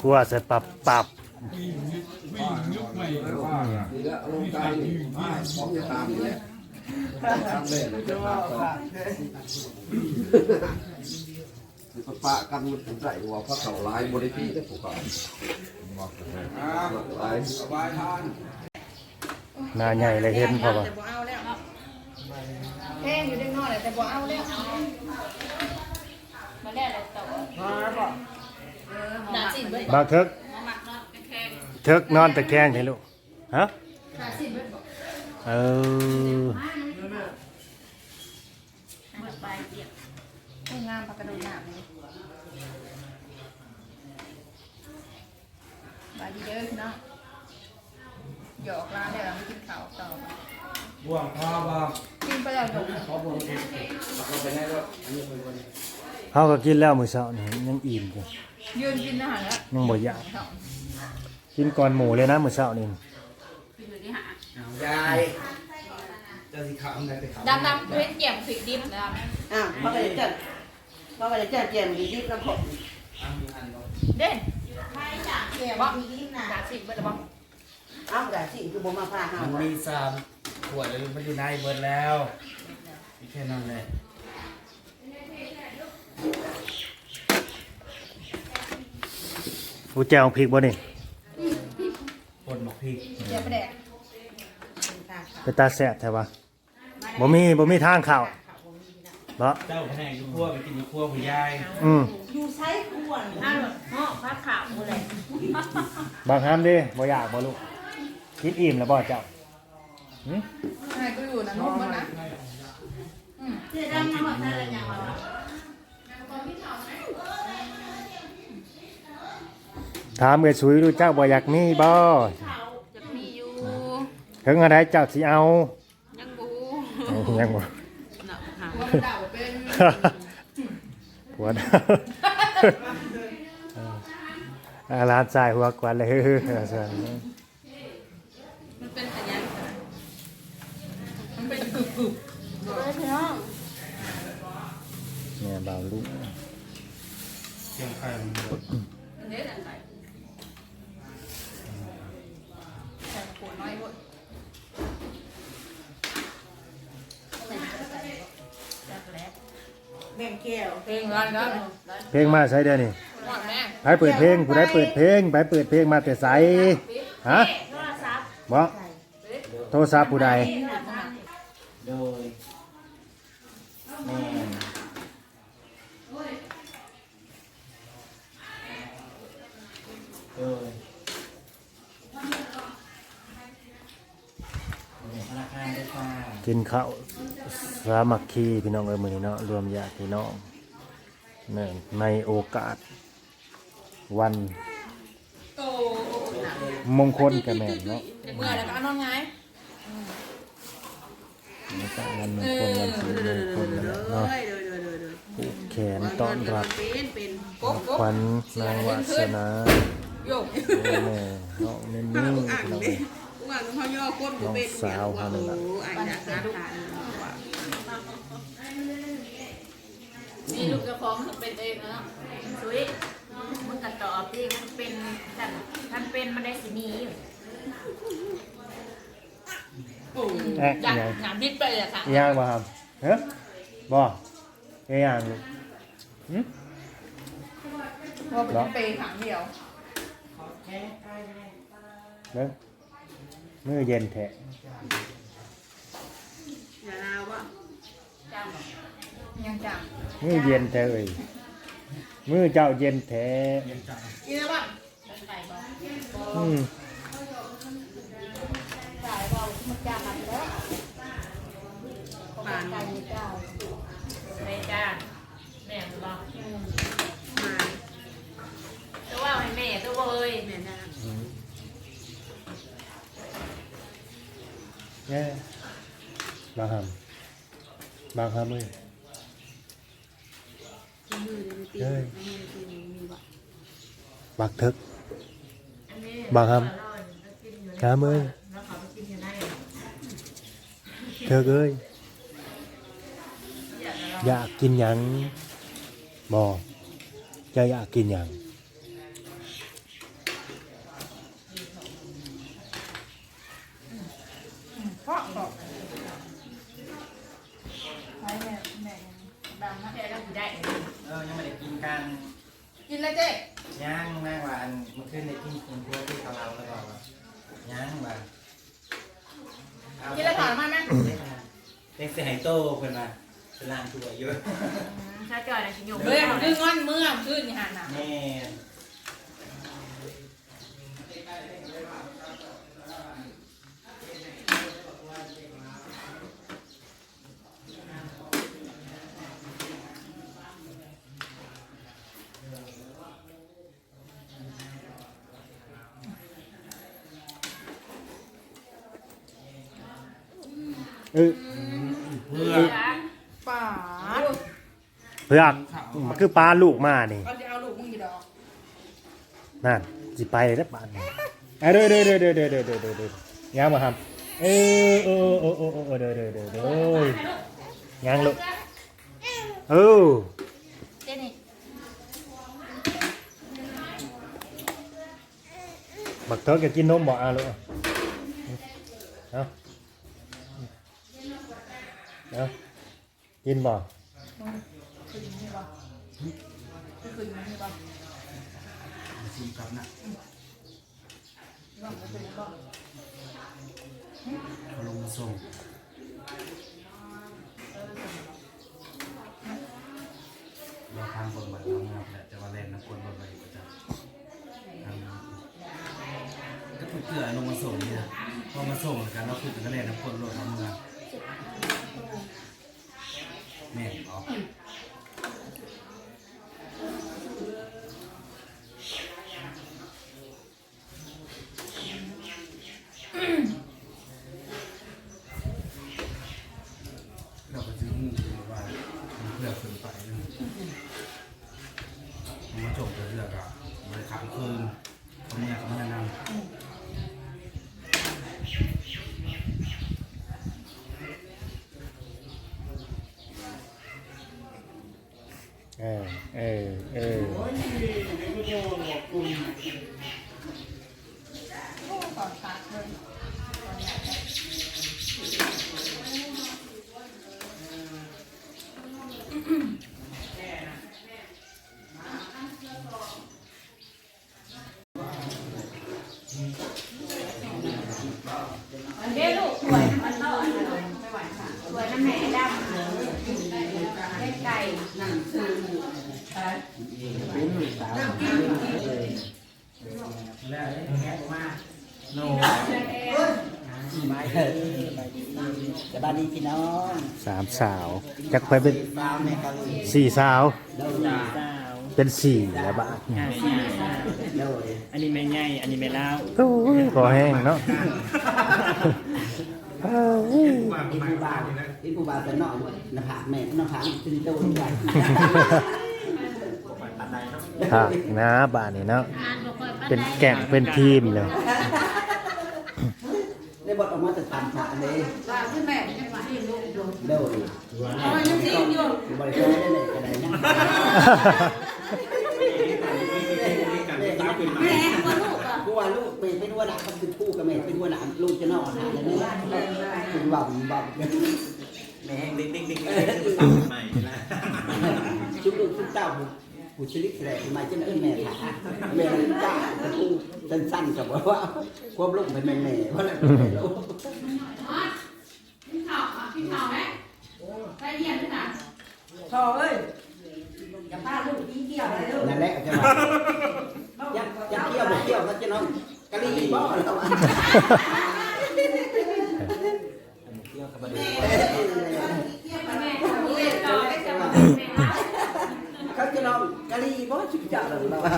กลัวใส่ปรับปรับ คือปะกันมันใส่หัวพระเขาลายบริพีได้ผูกเขาลายสบายทานหน้าใหญ่เลยเห็นเพราะว่าแต่บ่เอาแล้วแพงอยู่เล็กน้อยแต่บ่เอาแล้วมาแล้วแล้วต่อหนาสิเบิดบางเทิกมาหมักเนาะแข็งเทิกนอนตะแคงใช่ลูกฮะหนาสิเบิดบอกเออหมดไปเปียกให้งามปากกระโดดหนาเลย บายดีเด้อพี่น้องหยอกร้านเดี๋ยวเราไม่กินข้าวต่อบ่วงพอบ่กินไปแล้วหยอกพอบ่วงเองเราไปได้แล้วอันนี้เป็นคนเฮาก็กินแล้วมื้อเช้านี่ยังอิ่มอยู่ยืนกินอาหารแล้วยังบ่อยากกินก่อนหมูเลยนะมื้อเช้านี่กินอยู่ที่หายายเจ้าสิขำได้ไปขำดำดำเว้นเกี่ยมผิดดิบดอะมาไปจัดมาไปจัดเจียมดีที่น้ำผมำเด่น เจียมดีที่น่ะหนาสิเบิดบ่เอ้าแต่สิ่งคือบ่มาพาหามันมีสามขวดเลยมันอยู่ในเบิดแล้วมีแค่นั้นแหละผู้แจวพริกบ่นี่ปนหมกพริกเดี๋ยวไปแดกไปตาแซ่บแท้วะบ่มีบ่มีทางเข้าบ่เจ้าแผนกอยู่ครัวไปกินอยู่ครัวผู้ยาย อืมอยู่ใช้ ควรอ้าวเนาะพักขาวหมดเลยบางคำดิบ่อยากบ่ลูกกินอิ่มแล้วบ่เจ้าหึให้กูอยู่นะนุ่มมันนะเสื้อดำน้ำหมดอะไรอย่างวะถามเอ้ยสุยรู้เจ้าบ่อยากมีบ่จะมีอยู่ถึงอะไรเจ้าสิเอายังบูยังบ่เนาะหาว่าด่าวเป็น หัวหน้าอา ร้านสายหัวกวนเลยเฮ้ยๆส่วนมันเป็นสัญญาณมันเป็นกึกกึกเนี่ยเบาลูกเชียงไข่มันหมดมันเด็ดอะไรใส่ขวดน้อยหมด แบ่งแก้วเพลงร้านกันเพลงมาใช้เด้อนี่หวานแม่ไปเปิดเพลงผู้ใดเปิดเพลงไปเปิดเพลงมาแต่ไสฮะโทรศัพท์บ่โทรศัพท์ผู้ใดโดยแม่โดยธนาคารได้ค่ะกินข้าว สามัคคีพี่น้องเอ้ยมื้อนี้เนาะรวมญาติพี่น้องนี่ในโอกาส วันมงคลกับแม่นเนาะเมื่อแล้วก็เอานอนไงแล้วก็วันมงคลวันสีมงคลนั่นแหละเนาะผูกแขนต้อนรับเป็นเป็นกบกบขวัญนางวาสนาโยกแม่น้องเนนนี่พี่น้องเอ้ยว่าเขาย่อก้นน้องสาวเขานั่นแหละอ่านจากการทาน นี่ ลูกเจ้าของเป็นเองเนาะสวยมึงกัดตอบดิมันเป็นฉันมันเป็นมันได้สีนี้แอะอิอยากหยังงานบิ๊กไปเลยค่ะอิหยังบ่ครับเฮ้ยบ่อิหยังลูกหึเพราะเป็นเปย์ขังเดียวเด้อมือเย็นแท้อย่าลาวว่าจ้า ยังจังมือเย็นแท้เอ้ยมือเจ้าเย็นแท้กินแล้วป่ะไก่บ่อืมปานไปจ้าแม่บ่มาตัวว่าให้แม่ตัวเอ้ยแม่นะแย่บางคำบางคำเอ้ยกินเอ้ยบักทึกบักครับครับเอ้ยแล้วเขาไปกินอยู่ Đây. Bạc thực Bạc hầm Cám ơi thưa ơi. Dạ kinh nhận Bò. Chơi dạ kinh nhận โตเพิ่นมาสลามตัวเยอะถ้าจอยนะชิโยกเฮ้ยดึงงอนเมื่อขึ้นนี่หันหนาแม่เออเพื่อป่าเพื่อกมันคือปลาลูกมานี่เขาจะเอาลูกมึงอยู่ดอกนั่นสิไปแล้วปานนี่เอ้ยเด้อเด้อเด้อเด้อเด้อเด้อเด้อเด้อเด้อยางมาครับเออเออเออเออเออเด้อเด้อเด้อเด้อยางลูกเออเจนี่บักเธอก็กินนมบ่อะลูกเอา นะกินบ่งินี่เขาลงมาส่งเราทางบนบัตรเรางามแหละจะมาแรงนะคนบนบัตรประจำทางก็เพื่อลงมาส่งเนี่ยพอมาส่งกันเราคือถึงก็แรงนะคนรถเรางาม แม่ออเราก็ซื้อหมูมาว่ามันเพื่อขึ้นไปนะมันมาจบเรื่องอะมันขังคืนเขาเมียเขาเมียนำ ไกเนเด้ลูกสวยมันเล่าอันนั้นไม่ไหวค่ะสวยน้ำแข็กไก่หนังสือเป็นหนุ่มสาวแล้วแง่มาก โนสบายดีพี่น้องสามสาวจักไปเป็นสาวแม่กะลีสี่สาว โดยสาวเป็นสี่แล้วบ้าทโดยอันนี้ไม่ง่ายอันนี้ไม่เล่าโอ้ยคอแห้งเนาะเอ้ยอีผู้บ่าวอีผู้บ่าวเป็นน้องหน้าผากแม่หน้าผากเป็นโตใหญ่ค่ะนะบ้านนี้เนาะเป็นแก่งเป็นทีมเลย ได้บทออกมาแต่ตามฉากเลยลาขึ้นแม่ยังมาที่ลูกดูโดยอ๋อยังซีอยู่บริการได้เลยก็ได้นะแม่ว่าลูกอะกูว่าลูกเป็นเป็นหัวหน้าเขาเป็นผู้กับแม่เป็นหัวหน้าลูกจะนอนหาเลยนี่คุณบ่าวบ่าวแม่งติ๊กติ๊กติ๊กใหม่นะชุบลูกชุบเต้า ผู้ชลิกแสดงมาจนเอิ้นแม่ถาแม่จ้ากูสั้นๆกับว่าว่าควบลูกเป็นแม่แม่เพราะอะไรพี่ข่าวพี่ข่าวไหมไปเยี่ยมด้วยนะพอเอ้ยอย่าพาลูกพี่เกี่ยวเลยลูกนั่นแหละจะมายังยังเที่ยวบ่เที่ยวก็จะน้องกะลีบ่แล้วเที่ยวกับมาดูแม่เขาเรียนต่อได้จะมาแม่นะ เขาจะน้องกะลี บ่ชุบจ้าแล้วเราว่า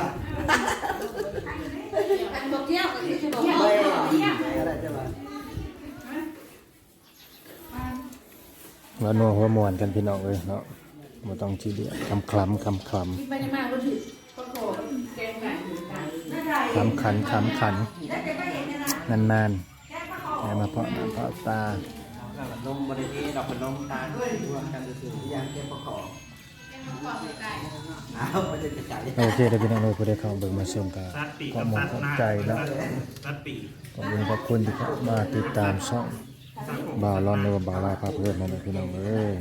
อันบอกเกี่ยวกับที่จะบอกแม่อะไรจะมามานัวหัวมวนกันพี่น้องเลยเนาะบ่ต้องทีเดียวคำคลำคำคลที่ไปในมากก็ถือก็โคแกงไก่อยู่กันคำขันคำขันนานๆให้มาเพาะน้าเพาะตานมบริเวณดอกขนมตาลรวมกันซื่ออย่างแกประกอบ โอเคเดี๋ยวพี่น้องเราผู้ได้เข้าเบิ่งมาชมกันตัดปีกขอบคุณขอบใจแล้วขอบคุณขอบคุณที่เข้ามาติดตามช่องบาวรอนหรือว่าบาลาพาเพลินนั่นแหละพี่น้องเอ้ย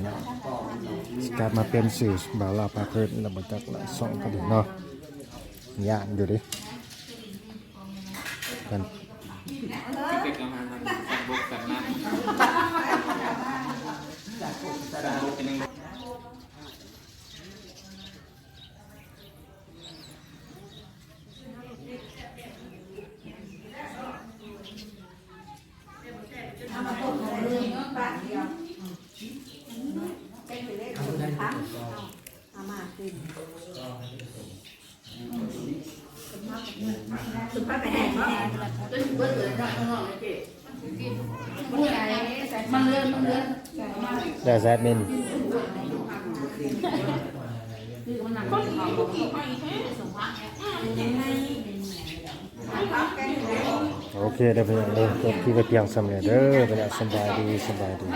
สกลับมาเป็นสื่อบาลาพาเพลินแล้วบ่จักละช่องก็ดีเนาะยานอยู่ดิกัน ที่เป็นกำลังทำสับกสับน้ำเป็นยังไง สุดท้าย ไปแห้งเนาะจนเบิดเลยข้างนอกเลยเจ๊มันใหญ่มันเลื่อนมันเลื่อนได้แซดมินคือมันหนักกเขาอีกแค่สมพักโอเคเดี๋ยวพี่น้องเด้อจบที่ไปเพียงสำเร็จเด้อไปแล้วสบายดีสบายดี